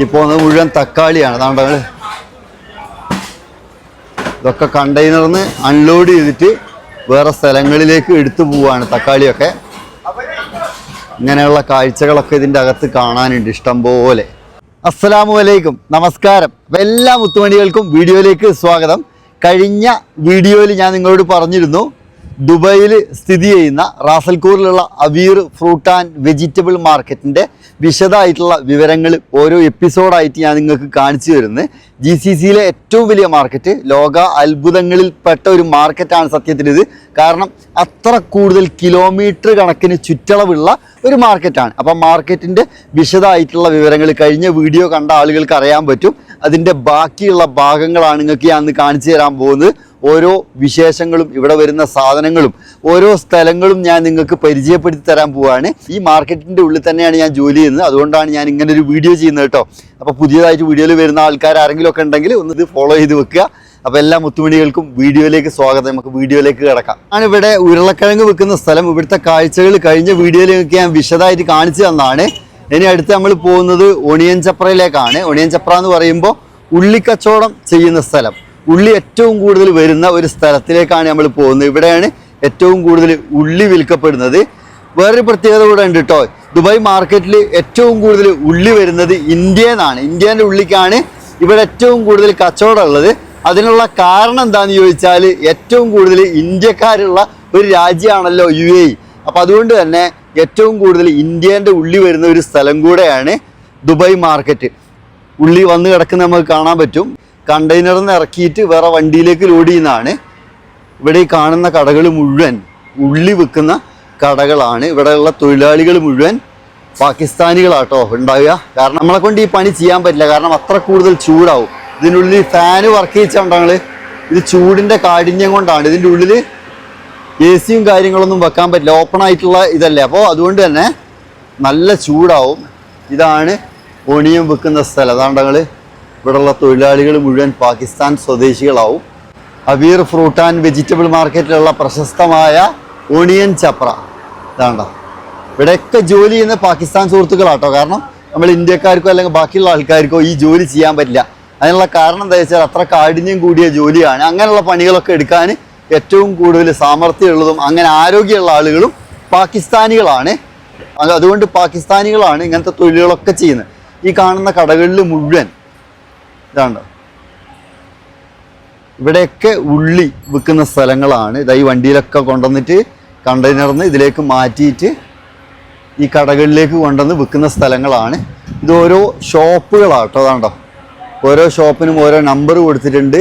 ഈ അത് മുഴുവൻ തക്കാളിയാണ്. അതാണ്ട് ഞങ്ങൾ ഇതൊക്കെ കണ്ടെയ്നറിൽ നിന്ന് അൺലോഡ് ചെയ്തിട്ട് വേറെ സ്ഥലങ്ങളിലേക്ക് എടുത്തു പോവാണ് തക്കാളിയൊക്കെ. ഇങ്ങനെയുള്ള കാഴ്ചകളൊക്കെ ഇതിന്റെ അകത്ത് കാണാനുണ്ട് ഇഷ്ടം പോലെ. അസ്സലാമു അലൈക്കും. നമസ്കാരം. അപ്പം എല്ലാ മുത്തുമണികൾക്കും വീഡിയോയിലേക്ക് സ്വാഗതം. കഴിഞ്ഞ വീഡിയോയിൽ ഞാൻ നിങ്ങളോട് പറഞ്ഞിരുന്നു ദുബൈയിൽ സ്ഥിതി ചെയ്യുന്ന റാസൽക്കൂറിലുള്ള അവീർ ഫ്രൂട്ട് ആൻഡ് വെജിറ്റബിൾ മാർക്കറ്റിന്റെ വിശദമായിട്ടുള്ള വിവരങ്ങൾ ഓരോ എപ്പിസോഡായിട്ട് ഞാൻ നിങ്ങൾക്ക് കാണിച്ചു തരുന്നത് ജി സി സിയിലെ ഏറ്റവും വലിയ മാർക്കറ്റ് ലോക അത്ഭുതങ്ങളിൽപ്പെട്ട ഒരു മാർക്കറ്റാണ് സത്യത്തിൽ ഇത്. കാരണം അത്ര കൂടുതൽ കിലോമീറ്റർ കണക്കിന് ചുറ്റളവുള്ള ഒരു മാർക്കറ്റാണ്. അപ്പം മാർക്കറ്റിന്റെ വിശദമായിട്ടുള്ള വിവരങ്ങൾ കഴിഞ്ഞ വീഡിയോ കണ്ട ആളുകൾക്ക് അറിയാൻ പറ്റും. അതിന്റെ ബാക്കിയുള്ള ഭാഗങ്ങളാണ് നിങ്ങൾക്ക് ഞാൻ കാണിച്ചു തരാൻ പോകുന്നത്. ഓരോ വിശേഷങ്ങളും ഇവിടെ വരുന്ന സാധനങ്ങളും ഓരോ സ്ഥലങ്ങളും ഞാൻ നിങ്ങൾക്ക് പരിചയപ്പെടുത്തി തരാൻ പോവുകയാണ് ഈ മാർക്കറ്റിന്റെ ഉള്ളിൽ തന്നെയാണ് ഞാൻ ജോലി ചെയ്യുന്നത്. അതുകൊണ്ടാണ് ഞാൻ ഇങ്ങനെ ഒരു വീഡിയോ ചെയ്യുന്നത് കേട്ടോ. അപ്പോൾ പുതിയതായിട്ട് വീഡിയോയിൽ വരുന്ന ആൾക്കാർ ആരെങ്കിലും ഒക്കെ ഉണ്ടെങ്കിൽ ഒന്ന് ഇത് ഫോളോ ചെയ്ത് വെക്കുക. അപ്പോൾ എല്ലാ മുത്തുമണികൾക്കും വീഡിയോയിലേക്ക് സ്വാഗതം. നമുക്ക് വീഡിയോയിലേക്ക് കിടക്കാം. ഞാനിവിടെ ഉരുളക്കിഴങ്ങ് വെക്കുന്ന സ്ഥലം ഇവിടുത്തെ കാഴ്ചകൾ കഴിഞ്ഞ വീഡിയോയിലേക്ക് ഞാൻ വിശദമായിട്ട് കാണിച്ചു തന്നാണ് ഇനി അടുത്ത് നമ്മൾ പോകുന്നത് ഒണിയൻ ചപ്രയിലേക്കാണ്. ഒണിയൻ ചപ്ര എന്ന് പറയുമ്പോൾ ഉള്ളിക്കച്ചവടം ചെയ്യുന്ന സ്ഥലം. ഉള്ളി ഏറ്റവും കൂടുതൽ വരുന്ന ഒരു സ്ഥലത്തിലേക്കാണ് നമ്മൾ പോകുന്നത്. ഇവിടെയാണ് ഏറ്റവും കൂടുതൽ ഉള്ളി വിൽക്കപ്പെടുന്നത്. വേറൊരു പ്രത്യേകത കൂടെ ഉണ്ട് കേട്ടോ. ദുബായ് മാർക്കറ്റിൽ ഏറ്റവും കൂടുതൽ ഉള്ളി വരുന്നത് ഇന്ത്യയിൽ നിന്നാണ് ഇന്ത്യന്റെ ഉള്ളിക്കാണ് ഇവിടെ ഏറ്റവും കൂടുതൽ കച്ചവടം ഉള്ളത്. അതിനുള്ള കാരണം എന്താണെന്ന് ചോദിച്ചാൽ ഏറ്റവും കൂടുതൽ ഇന്ത്യക്കാരുള്ള ഒരു രാജ്യമാണല്ലോ യു എ അപ്പം അതുകൊണ്ട് തന്നെ ഏറ്റവും കൂടുതൽ ഇന്ത്യേന്റെ ഉള്ളി വരുന്ന ഒരു സ്ഥലം കൂടെയാണ് ദുബായ് മാർക്കറ്റ്. ഉള്ളി വന്ന് കിടക്കുന്ന നമുക്ക് കാണാൻ പറ്റും. കണ്ടെയ്നറിൽ നിന്ന് ഇറക്കിയിട്ട് വേറെ വണ്ടിയിലേക്ക് ലോഡ് ചെയ്യുന്നതാണ്. ഇവിടെ ഈ കാണുന്ന കടകൾ മുഴുവൻ ഉള്ളി വിൽക്കുന്ന കടകളാണ്. ഇവിടെയുള്ള തൊഴിലാളികൾ മുഴുവൻ പാകിസ്ഥാനികളാട്ടോ ഉണ്ടാവുക. കാരണം നമ്മളെ കൊണ്ട് ഈ പണി ചെയ്യാൻ പറ്റില്ല. കാരണം അത്ര കൂടുതൽ ചൂടാവും. ഇതിനുള്ളിൽ ഫാന് വർക്ക് ചെയ്യിച്ചാൽ ചെയ്യിച്ചുകൊണ്ടാണ് ഇത് ചൂടിന്റെ കാഠിന്യം കൊണ്ടാണ്. ഇതിന്റെ ഉള്ളിൽ എ സിയും കാര്യങ്ങളൊന്നും വെക്കാൻ പറ്റില്ല. ഓപ്പൺ ആയിട്ടുള്ള ഇതല്ലേ? അപ്പോൾ അതുകൊണ്ട് തന്നെ നല്ല ചൂടാവും. ഇതാണ് ഒണിയം വെക്കുന്ന സ്ഥലം. അതാണ്ട് ഞങ്ങൾ ഇവിടെയുള്ള തൊഴിലാളികൾ മുഴുവൻ പാകിസ്ഥാൻ സ്വദേശികളാവും. അവീർ ഫ്രൂട്ട് ആൻഡ് വെജിറ്റബിൾ മാർക്കറ്റിലുള്ള പ്രശസ്തമായ ഒണിയൻ ചപ്ര. ഇതാണ്ട. ഇവിടെയൊക്കെ ജോലി ചെയ്യുന്ന പാകിസ്ഥാൻ സുഹൃത്തുക്കളാട്ടോ. കാരണം നമ്മൾ ഇന്ത്യക്കാർക്കോ അല്ലെങ്കിൽ ബാക്കിയുള്ള ആൾക്കാർക്കോ ഈ ജോലി ചെയ്യാൻ പറ്റില്ല. അതിനുള്ള കാരണം എന്താ വെച്ചാൽ അത്ര കാഠിന്യം കൂടിയ ജോലിയാണ്. അങ്ങനെയുള്ള പണികളൊക്കെ എടുക്കാൻ ഏറ്റവും കൂടുതൽ സാമർഥ്യമുള്ളതും അങ്ങനെ ആരോഗ്യമുള്ള ആളുകളും പാകിസ്ഥാനികളാണ്. അത് അതുകൊണ്ട് പാകിസ്ഥാനികളാണ് ഇങ്ങനത്തെ തൊഴിലുകളൊക്കെ ചെയ്യുന്നത്. ഈ കാണുന്ന കടകളിൽ മുഴുവൻ ഇതാണ്ടോ ഇവിടെയൊക്കെ ഉള്ളി വിൽക്കുന്ന സ്ഥലങ്ങളാണ്. ഇതായി വണ്ടിയിലൊക്കെ കൊണ്ടുവന്നിട്ട് കണ്ടെയ്നറിൽ നിന്ന് ഇതിലേക്ക് മാറ്റിയിട്ട് ഈ കടകളിലേക്ക് കൊണ്ടുവന്ന് വിൽക്കുന്ന സ്ഥലങ്ങളാണ്. ഇത് ഓരോ ഷോപ്പുകളാണ് കേട്ടോ അതാണ്ടോ? ഓരോ ഷോപ്പിനും ഓരോ നമ്പർ കൊടുത്തിട്ടുണ്ട്.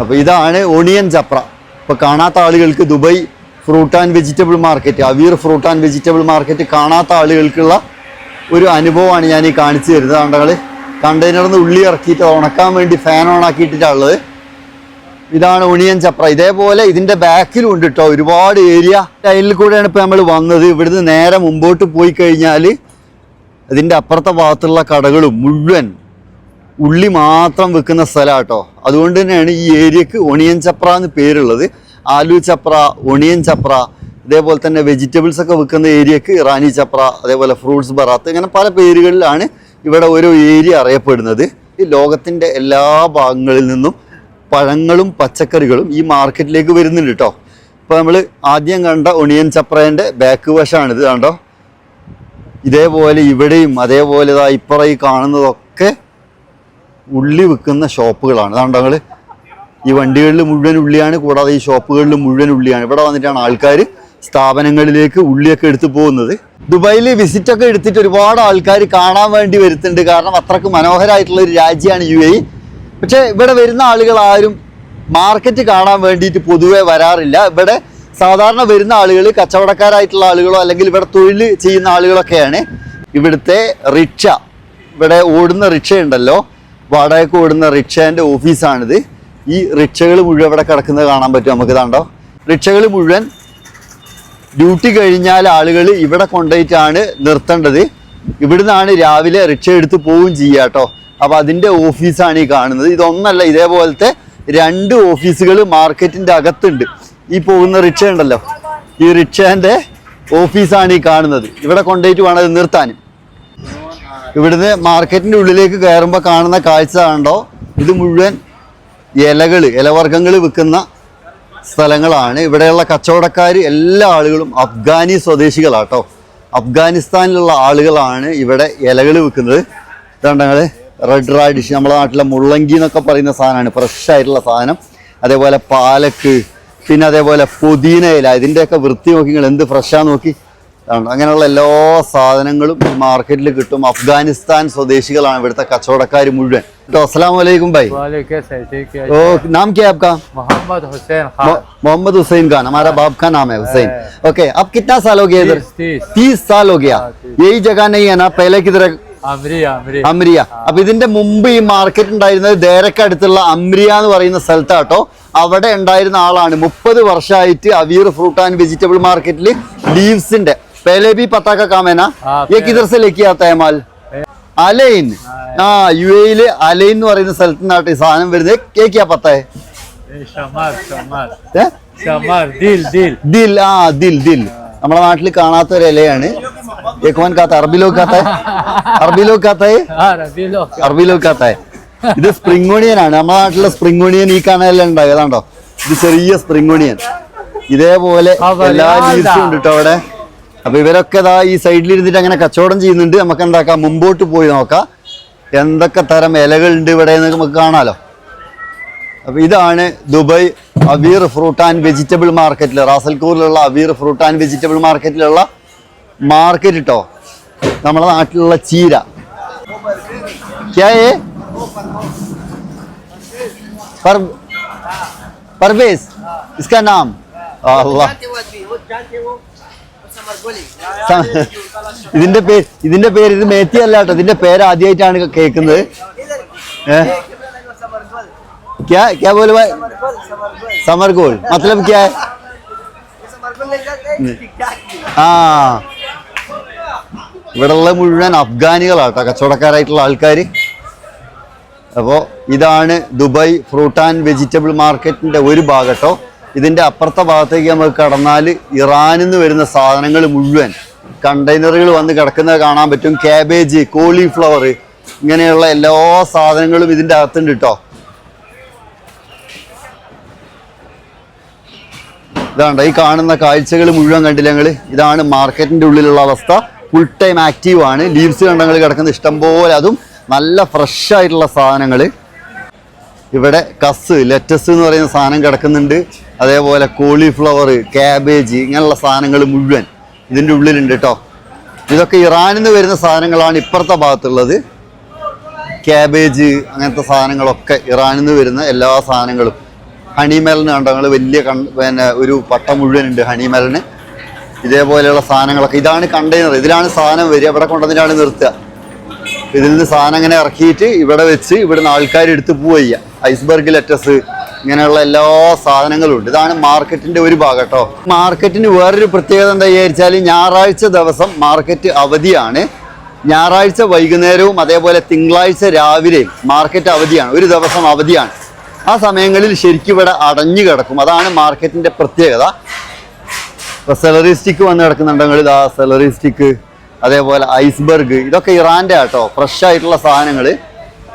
അപ്പോൾ ഇതാണ് ഓണിയൻ ചപ്ര. ഇപ്പോൾ കാണാത്ത ആളുകൾക്ക് Dubai fruit and vegetable market Aweer fruit and vegetable market കാണാത്ത ആളുകൾക്കുള്ള ഒരു അനുഭവമാണ് ഞാൻ ഈ കാണിച്ചു തരുന്നത്. ആണ്ടകൾ കണ്ടെയ്നറിൽ നിന്ന് ഉള്ളി ഇറക്കിയിട്ട് ഉണക്കാൻ വേണ്ടി ഫാൻ ഓൺ ഉള്ളത്. ഇതാണ് ഒണിയൻ ചപ്ര. ഇതേപോലെ ഇതിന്റെ ബാക്കിലും ഉണ്ട് കേട്ടോ ഒരുപാട് ഏരിയ അതിൽ കൂടെയാണ് ഇപ്പോൾ നമ്മൾ വന്നത്. ഇവിടുന്ന് നേരെ മുമ്പോട്ട് പോയി കഴിഞ്ഞാൽ അതിന്റെ അപ്പുറത്തെ ഭാഗത്തുള്ള കടകളും മുഴുവൻ ഉള്ളി മാത്രം വെക്കുന്ന സ്ഥലം കേട്ടോ അതുകൊണ്ട് തന്നെയാണ് ഈ ഏരിയക്ക് ഒണിയൻ ചപ്ര എന്ന് പേരുള്ളത്. ആലു ചപ്ര ഒണിയൻ ചപ്ര ഇതേപോലെ തന്നെ വെജിറ്റബിൾസ് ഒക്കെ വെക്കുന്ന ഏരിയക്ക് റാണി ചപ്ര അതേപോലെ ഫ്രൂട്ട്സ് ബറാത്ത് ഇങ്ങനെ പല പേരുകളിലാണ് ഇവിടെ ഓരോ ഏരിയ അറിയപ്പെടുന്നത്. ഈ ലോകത്തിന്റെ എല്ലാ ഭാഗങ്ങളിൽ നിന്നും പഴങ്ങളും പച്ചക്കറികളും ഈ മാർക്കറ്റിലേക്ക് വരുന്നുണ്ട് കേട്ടോ. ഇപ്പോൾ നമ്മൾ ആദ്യം കണ്ട ഒണിയൻ ചപ്രേന്റെ ബാക്ക് വശമാണിത് കണ്ടോ? ഇതേപോലെ ഇവിടെയും അതേപോലെ ഇപ്പുറം ഈ കാണുന്നതൊക്കെ ഉള്ളി വിൽക്കുന്ന ഷോപ്പുകളാണ്. അതാണ് ഞങ്ങൾ ഈ വണ്ടികളിൽ മുഴുവൻ ഉള്ളിയാണ് കൂടാതെ ഈ ഷോപ്പുകളിൽ മുഴുവൻ ഉള്ളിയാണ്. ഇവിടെ വന്നിട്ടാണ് ആൾക്കാർ സ്ഥാപനങ്ങളിലേക്ക് ഉള്ളിയൊക്കെ എടുത്തു പോകുന്നത്. ദുബായിൽ വിസിറ്റൊക്കെ എടുത്തിട്ട് ഒരുപാട് ആൾക്കാർ കാണാൻ വേണ്ടി വരുത്തുന്നുണ്ട് കാരണം അത്രയ്ക്ക് മനോഹരമായിട്ടുള്ള ഒരു രാജ്യമാണ് യു എ പക്ഷേ ഇവിടെ വരുന്ന ആളുകൾ ആരും മാർക്കറ്റ് കാണാൻ വേണ്ടിയിട്ട് പൊതുവെ വരാറില്ല. ഇവിടെ സാധാരണ വരുന്ന ആളുകൾ കച്ചവടക്കാരായിട്ടുള്ള ആളുകളോ അല്ലെങ്കിൽ ഇവിടെ തൊഴിൽ ചെയ്യുന്ന ആളുകളൊക്കെയാണ്. ഇവിടുത്തെ റിക്ഷ. ഇവിടെ ഓടുന്ന റിക്ഷ ഉണ്ടല്ലോ വാടകയ്ക്ക് ഓടുന്ന റിക്ഷേന്റെ ഓഫീസാണിത്. ഈ റിക്ഷകൾ മുഴുവൻ ഇവിടെ കിടക്കുന്നത് കാണാൻ പറ്റും നമുക്ക് കണ്ടോ റിക്ഷകൾ മുഴുവൻ ഡ്യൂട്ടി കഴിഞ്ഞാൽ ആളുകൾ ഇവിടെ കൊണ്ടുപോയിട്ടാണ് നിർത്തേണ്ടത്. ഇവിടുന്നാണ് രാവിലെ റിക്ഷ എടുത്ത് പോവുകയും ചെയ്യുക കേട്ടോ. അപ്പോൾ അതിന്റെ ഓഫീസാണ് ഈ കാണുന്നത്. ഇതൊന്നല്ല ഇതേപോലത്തെ രണ്ട് ഓഫീസുകൾ മാർക്കറ്റിന്റെ അകത്തുണ്ട്. ഈ പോകുന്ന റിക്ഷ ഉണ്ടല്ലോ. ഈ റിക്ഷേന്റെ ഓഫീസാണ് ഈ കാണുന്നത്. ഇവിടെ കൊണ്ടുപോയിട്ട് വേണം നിർത്താനും ഇവിടുന്ന് മാർക്കറ്റിന്റെ ഉള്ളിലേക്ക് കയറുമ്പോൾ കാണുന്ന കാഴ്ച കണ്ടോ? ഇത് മുഴുവൻ ഇലകൾ ഇലവർഗങ്ങൾ വിൽക്കുന്ന സ്ഥലങ്ങളാണ്. ഇവിടെയുള്ള കച്ചവടക്കാർ എല്ലാ ആളുകളും അഫ്ഗാനി സ്വദേശികളാട്ടോ. അഫ്ഗാനിസ്ഥാനിലുള്ള ആളുകളാണ് ഇവിടെ ഇലകൾ വിൽക്കുന്നത്. ഇതുണ്ടങ്ങൾ റെഡ് റാഡിഷ് നമ്മുടെ നാട്ടിലെ മുള്ളങ്കി എന്നൊക്കെ പറയുന്ന സാധനമാണ്. ഫ്രഷ് ആയിട്ടുള്ള സാധനം. അതേപോലെ പാലക്ക് പിന്നെ അതേപോലെ പുതിന ഇല. ഇതിന്റെയൊക്കെ വൃത്തി നോക്കി നിങ്ങൾ എന്ത് ഫ്രഷാന്ന് നോക്കി. അങ്ങനെയുള്ള എല്ലാ സാധനങ്ങളും ഈ മാർക്കറ്റിൽ കിട്ടും. അഫ്ഗാനിസ്ഥാൻ സ്വദേശികളാണ് ഇവിടുത്തെ കച്ചവടക്കാർ മുഴുവൻ. കേട്ടോ അസ്സാം വലൈക്കും ബൈ ഓ നാം ക്യാ ആപ്കാ മുഹമ്മദ് ഹുസൈൻ മുഹമ്മദ് ഹുസൈൻ ഖാൻ. ഹമാര हमारा बाप का नाम है हुसैन ओके अब कितना साल हो गया इधर तीस साल हो गया यही जगह नहीं है ना पहले അമ്രിയ അപ്പൊ ഇതിന്റെ മുമ്പ് ഈ മാർക്കറ്റ് ഉണ്ടായിരുന്നത് ദേരക്കടുത്തുള്ള അമ്രിയ എന്ന് പറയുന്ന സ്ഥലത്താട്ടോ. അവിടെ ഉണ്ടായിരുന്ന ആളാണ്. മുപ്പത് വർഷമായിട്ട് അവീർ ഫ്രൂട്ട് ആൻഡ് വെജിറ്റബിൾ മാർക്കറ്റിൽ ലീവ്സിന്റെ पहले भी पता का काम है ना हाँ, ये पहले- किधर से लेके आता है माल അലൈൻ ആ യു എയില് അലൈൻ എന്ന് പറയുന്ന സ്ഥലത്ത് നിന്നാട്ട് ഈ സാധനം വരുന്നത് കേക്കിയാ പത്തായ शमर शमर ഏ शमर दिल दिल ദിൽ ആ ദിൽ ദിൽ നമ്മുടെ നാട്ടിൽ കാണാത്ത ഒരു ഇലയാണ് ഏക്കുവാൻ കാത്ത അറബിലോക്ക് കാത്ത അറബിലോക്ക് കാത്തായ हाँ रबी लोग അറബിലോക്ക് കാത്തായ ഇത് സ്പ്രിംഗ് ഓണിയൻ ആണ് നമ്മുടെ നാട്ടിലെ സ്പ്രിംഗ് ഓണിയൻ ഈ കാണാനെല്ലാം ഉണ്ടായത് അതാണ്ടോ ഇത് ചെറിയ സ്പ്രിംഗ് ഓണിയൻ ഇതേപോലെ ആ, എല്ലാ വല്ലാതെ. ലീവ്സും ഉണ്ട് കേട്ടോ അവിടെ അപ്പൊ ഇവരൊക്കെ ഇതാ ഈ സൈഡിൽ ഇരുന്നിട്ട് അങ്ങനെ കച്ചവടം ചെയ്യുന്നുണ്ട് നമുക്ക് എന്താക്കാം മുമ്പോട്ട് പോയി നോക്കാം എന്തൊക്കെ തരം ഇലകളുണ്ട് ഇവിടെ എന്ന് നമുക്ക് കാണാലോ അപ്പൊ ഇതാണ് Dubai Aweer fruit and vegetable മാർക്കറ്റിൽ റാസൽഖൂറിലുള്ള അവീർ ഫ്രൂട്ട് ആൻഡ് വെജിറ്റബിൾ മാർക്കറ്റിലുള്ള മാർക്കറ്റ് കേട്ടോ നമ്മുടെ നാട്ടിലുള്ള ചീര क्या है पर परवेज इसका नाम अल्लाह ഇതിന്റെ പേര് ഇതിന്റെ പേര് ഇത് മേത്തി അല്ല കേട്ടോ ഇതിന്റെ പേര് ആദ്യമായിട്ടാണ് കേൾക്കുന്നത് इधर ഏ? समरगोल क्या क्या बोले भाई समरगोल समरगोल समर गोल मतलब क्या है ये समरगोल ले जाते हैं टिक टाक ആ ഇവിടെയുള്ള മുഴുവൻ അഫ്ഗാനികളാട്ടോ കച്ചവടക്കാരായിട്ടുള്ള ആൾക്കാർ അപ്പോൾ ഇതാണ് ദുബായ് ഫ്രൂട്ട് ആൻഡ് വെജിറ്റബിൾ മാർക്കറ്റിൻ്റെ ഒരു ഭാഗട്ടോ ഇതിന്റെ അപ്പുറത്തെ ഭാഗത്തേക്ക് നമുക്ക് കടന്നാൽ ഇറാനിൽ നിന്ന് വരുന്ന സാധനങ്ങൾ മുഴുവൻ കണ്ടെയ്നറുകൾ വന്ന് കിടക്കുന്നത് കാണാൻ പറ്റും. കാബേജ് കോളിഫ്ലവർ ഇങ്ങനെയുള്ള എല്ലാ സാധനങ്ങളും ഇതിന്റെ അകത്തുണ്ട് കേട്ടോ. ഇതാണ്ട ഈ കാണുന്ന കാഴ്ചകൾ മുഴുവൻ കണ്ടില്ല ഞങ്ങൾ ഇതാണ് മാർക്കറ്റിന്റെ ഉള്ളിലുള്ള അവസ്ഥ. ഫുൾ ടൈം ആക്റ്റീവ് ആണ്. ലീവ്സ് കണ്ടങ്ങൾ കിടക്കുന്ന ഇഷ്ടംപോലെ അതും നല്ല ഫ്രഷ് ആയിട്ടുള്ള സാധനങ്ങൾ ഇവിടെ കസ് ലെറ്റസ് എന്ന് പറയുന്ന സാധനം കിടക്കുന്നുണ്ട്. അതേപോലെ കോളിഫ്ലവർ ക്യാബേജ് ഇങ്ങനെയുള്ള സാധനങ്ങൾ മുഴുവൻ ഇതിന്റെ ഉള്ളിലുണ്ട് കേട്ടോ ഇതൊക്കെ ഇറാനിൽ നിന്ന് വരുന്ന സാധനങ്ങളാണ് ഇപ്പുറത്തെ ഭാഗത്തുള്ളത്. ക്യാബേജ് അങ്ങനത്തെ സാധനങ്ങളൊക്കെ ഇറാനിൽ നിന്ന് വരുന്ന എല്ലാ സാധനങ്ങളും. ഹണിമേലിന് കണ്ടോ? ഞങ്ങൾ വലിയ കൺ പിന്നെ ഒരു പട്ട മുഴുവൻ ഉണ്ട് ഇതേപോലെയുള്ള സാധനങ്ങളൊക്കെ ഇതാണ് കണ്ടെയ്നർ. ഇതിലാണ് സാധനം വരിക. ഇവിടെ കൊണ്ടുവന്നിട്ടാണ് നിർത്തുക. ഇതിൽ നിന്ന് സാധനം അങ്ങനെ ഇറക്കിയിട്ട് ഇവിടെ വെച്ച് ഇവിടുന്ന് ആൾക്കാർ എടുത്ത് പോവുക ഐസ്ബർഗ് ലെറ്റസ് ഇങ്ങനെയുള്ള എല്ലാ സാധനങ്ങളും ഉണ്ട്. ഇതാണ് മാർക്കറ്റിന്റെ ഒരു ഭാഗം കേട്ടോ. മാർക്കറ്റിന് വേറൊരു പ്രത്യേകത എന്താ വിചാരിച്ചാൽ ഞായറാഴ്ച ദിവസം മാർക്കറ്റ് അവധിയാണ്. ഞായറാഴ്ച വൈകുന്നേരവും അതേപോലെ തിങ്കളാഴ്ച രാവിലെയും മാർക്കറ്റ് അവധിയാണ്. ഒരു ദിവസം അവധിയാണ്. ആ സമയങ്ങളിൽ ശരിക്കും ഇവിടെ അടഞ്ഞു കിടക്കും. അതാണ് മാർക്കറ്റിന്റെ പ്രത്യേകത. ഇപ്പൊ സെലറി സ്റ്റിക്ക് വന്ന് കിടക്കുന്നുണ്ടെങ്കിൽ ഇതാ സെലറി സ്റ്റിക്ക് അതേപോലെ ഐസ്ബർഗ് ഇതൊക്കെ ഇറാന്റെ ആട്ടോ. ഫ്രഷ് ആയിട്ടുള്ള സാധനങ്ങൾ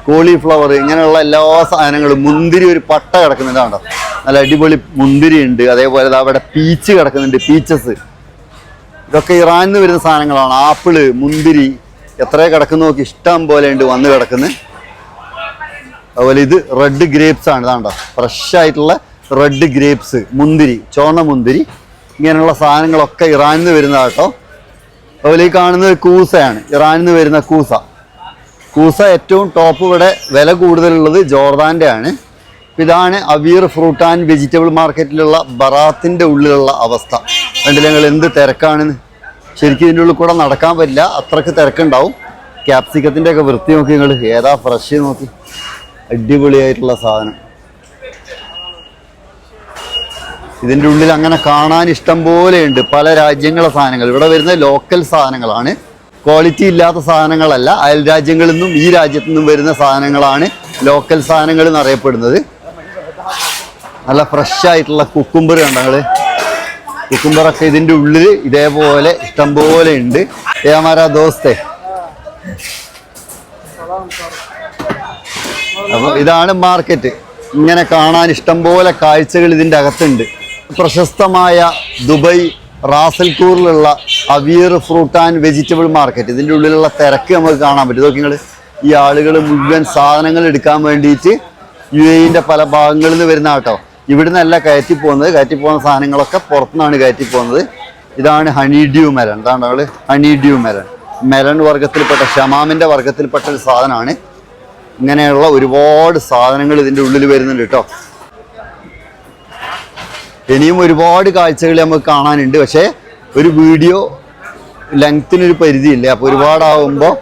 കോളിഫ്ലവർ ഇങ്ങനെയുള്ള എല്ലാ സാധനങ്ങളും മുന്തിരി ഒരു പട്ട കിടക്കുന്നുണ്ടാണ്ടോ നല്ല അടിപൊളി മുന്തിരി ഉണ്ട്. അതേപോലെ അവിടെ പീച്ച് കിടക്കുന്നുണ്ട് പീച്ചസ്. ഇതൊക്കെ ഇറാനിൽ നിന്ന് വരുന്ന സാധനങ്ങളാണ്. ആപ്പിൾ മുന്തിരി എത്ര കിടക്കുന്ന നോക്കി ഇഷ്ടം പോലെ ഉണ്ട് വന്ന് കിടക്കുന്നത് അതുപോലെ ഇത് റെഡ് ഗ്രേപ്സ് ആണ് ഇതാണ്ടോ ഫ്രഷ് ആയിട്ടുള്ള റെഡ് ഗ്രേപ്സ് മുന്തിരി ചുവന്ന മുന്തിരി. ഇങ്ങനെയുള്ള സാധനങ്ങളൊക്കെ ഇറാനിൽ നിന്ന് വരുന്നതാട്ടോ അതുപോലെ ഈ കാണുന്നത് കൂസയാണ് ഇറാനിൽ നിന്ന് വരുന്ന കൂസ. കൂസ ഏറ്റവും ടോപ്പ് ഇവിടെ വില കൂടുതലുള്ളത് ജോർദാന്റെ ആണ് ഇതാണ് അവീർ ഫ്രൂട്ട് ആൻഡ് വെജിറ്റബിൾ മാർക്കറ്റിലുള്ള ബറാത്തിന്റെ ഉള്ളിലുള്ള അവസ്ഥ. കണ്ടില്ല ഞങ്ങൾ എന്ത് തിരക്കാണെന്ന്? ശരിക്കും ഇതിന്റെ ഉള്ളിൽ കൂടെ നടക്കാൻ പറ്റില്ല. അത്രയ്ക്ക് തിരക്കുണ്ടാവും. ക്യാപ്സിക്കത്തിന്റെ ഒക്കെ വൃത്തി നോക്കി നിങ്ങൾ. ഏതാ ഫ്രഷ് നോക്കി. അടിപൊളിയായിട്ടുള്ള സാധനം. ഇതിന്റെ ഉള്ളിൽ അങ്ങനെ കാണാൻ ഇഷ്ടം പോലെയുണ്ട് പല രാജ്യങ്ങളെ സാധനങ്ങൾ. ഇവിടെ വരുന്ന ലോക്കൽ സാധനങ്ങളാണ്. ക്വാളിറ്റി ഇല്ലാത്ത സാധനങ്ങളല്ല. അയൽ രാജ്യങ്ങളിൽ നിന്നും ഈ രാജ്യത്തു നിന്നും വരുന്ന സാധനങ്ങളാണ് ലോക്കൽ സാധനങ്ങൾ എന്നറിയപ്പെടുന്നത്. നല്ല ഫ്രഷ് ആയിട്ടുള്ള കുക്കുംബർ കണ്ടങ്ങൾ കുക്കുംബറൊക്കെ ഇതിന്റെ ഉള്ളിൽ ഇതേപോലെ ഇഷ്ടം പോലെ ഉണ്ട് ഏമാരാ ദോസ്തേ. അപ്പോൾ ഇതാണ് മാർക്കറ്റ് ഇങ്ങനെ കാണാൻ ഇഷ്ടംപോലെ കാഴ്ചകൾ ഇതിന്റെ അകത്തുണ്ട്. പ്രശസ്തമായ Dubai റാസൽഖൂറിലുള്ള Aweer fruit and vegetable market. ഇതിന്റെ ഉള്ളിലുള്ള തിരക്ക് നമുക്ക് കാണാൻ പറ്റും. ഇതൊക്കെ നിങ്ങൾ ഈ ആളുകൾ മുഴുവൻ സാധനങ്ങൾ എടുക്കാൻ വേണ്ടിയിട്ട് യു എയിന്റെ പല ഭാഗങ്ങളിൽ നിന്ന് വരുന്ന കേട്ടോ ഇവിടെ നിന്നല്ല കയറ്റി പോകുന്നത്. കയറ്റി പോകുന്ന സാധനങ്ങളൊക്കെ പുറത്തുനിന്നാണ് കയറ്റി പോകുന്നത്. ഇതാണ് ഹണി ഡ്യൂ മെലൺ ഇതാണ് നമ്മൾ ഹണി ഡ്യൂ മെലൺ മെലൺ വർഗത്തിൽപ്പെട്ട ഷമാമിന്റെ വർഗത്തിൽപ്പെട്ട ഒരു സാധനമാണ്. ഇങ്ങനെയുള്ള ഒരുപാട് സാധനങ്ങൾ ഇതിന്റെ ഉള്ളിൽ വരുന്നുണ്ട് കേട്ടോ. ഇനിയും ഒരുപാട് കാഴ്ചകൾ നമുക്ക് കാണാനുണ്ട്. പക്ഷേ ഒരു വീഡിയോ ലെങ്ത്തിനൊരു പരിധിയില്ല? അപ്പോൾ ഒരുപാടാവുമ്പോൾ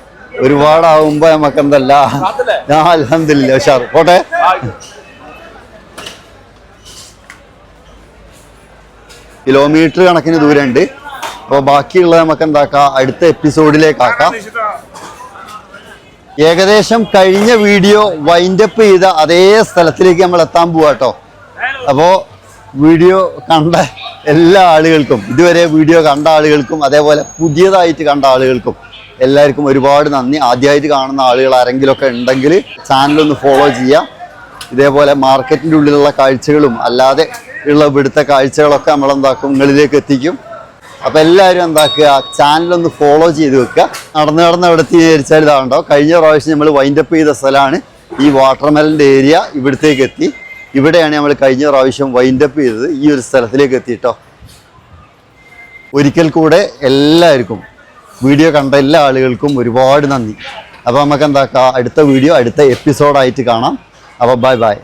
ഒരുപാടാവുമ്പോൾ നമുക്ക് എന്തല്ല ഞാൻ അലഹമില്ല ഉഷാർ പോട്ടെ. കിലോമീറ്റർ കണക്കിന് ദൂരമുണ്ട്. അപ്പോൾ ബാക്കിയുള്ളത് നമുക്ക് എന്താക്കാം അടുത്ത എപ്പിസോഡിലേക്കാക്കാം ഏകദേശം കഴിഞ്ഞ വീഡിയോ വൈൻഡപ്പ് ചെയ്ത അതേ സ്ഥലത്തിലേക്ക് നമ്മൾ എത്താൻ പോവാട്ടോ. അപ്പോൾ വീഡിയോ കണ്ട എല്ലാ ആളുകൾക്കും ഇതുവരെ വീഡിയോ കണ്ട ആളുകൾക്കും അതേപോലെ പുതിയതായിട്ട് കണ്ട ആളുകൾക്കും എല്ലാവർക്കും ഒരുപാട് നന്ദി. ആദ്യമായിട്ട് കാണുന്ന ആളുകൾ ആരെങ്കിലുമൊക്കെ ഉണ്ടെങ്കിൽ ചാനലൊന്ന് ഫോളോ ചെയ്യുക. ഇതേപോലെ മാർക്കറ്റിന്റെ ഉള്ളിലുള്ള കാഴ്ചകളും അല്ലാതെ ഉള്ള ഇവിടുത്തെ കാഴ്ചകളൊക്കെ നമ്മളെന്താക്കും നിങ്ങളിലേക്ക് എത്തിക്കും. അപ്പോൾ എല്ലാവരും എന്താക്കുക ചാനലൊന്ന് ഫോളോ ചെയ്ത് വെക്കുക. നടന്ന് നടന്ന് അവിടെ വിചാരിച്ചാൽ ഇതാണ്ടോ കഴിഞ്ഞ പ്രാവശ്യം നമ്മൾ വൈൻഡപ്പ് ചെയ്ത സ്ഥലമാണ് ഈ വാട്ടർമെലന്റെ ഏരിയ ഇവിടത്തേക്ക് എത്തി. ഇവിടെയാണ് നമ്മൾ കഴിഞ്ഞ പ്രാവശ്യം വൈൻഡപ്പ് ചെയ്തത് ഈ ഒരു സ്ഥലത്തിലേക്ക് എത്തിയിട്ടോ. ഒരിക്കൽ കൂടെ എല്ലാവർക്കും വീഡിയോ കണ്ട എല്ലാ ആളുകൾക്കും ഒരുപാട് നന്ദി. അപ്പോൾ നമുക്ക് എന്താക്കാം അടുത്ത വീഡിയോ അടുത്ത എപ്പിസോഡായിട്ട് കാണാം. അപ്പോൾ ബൈ ബൈ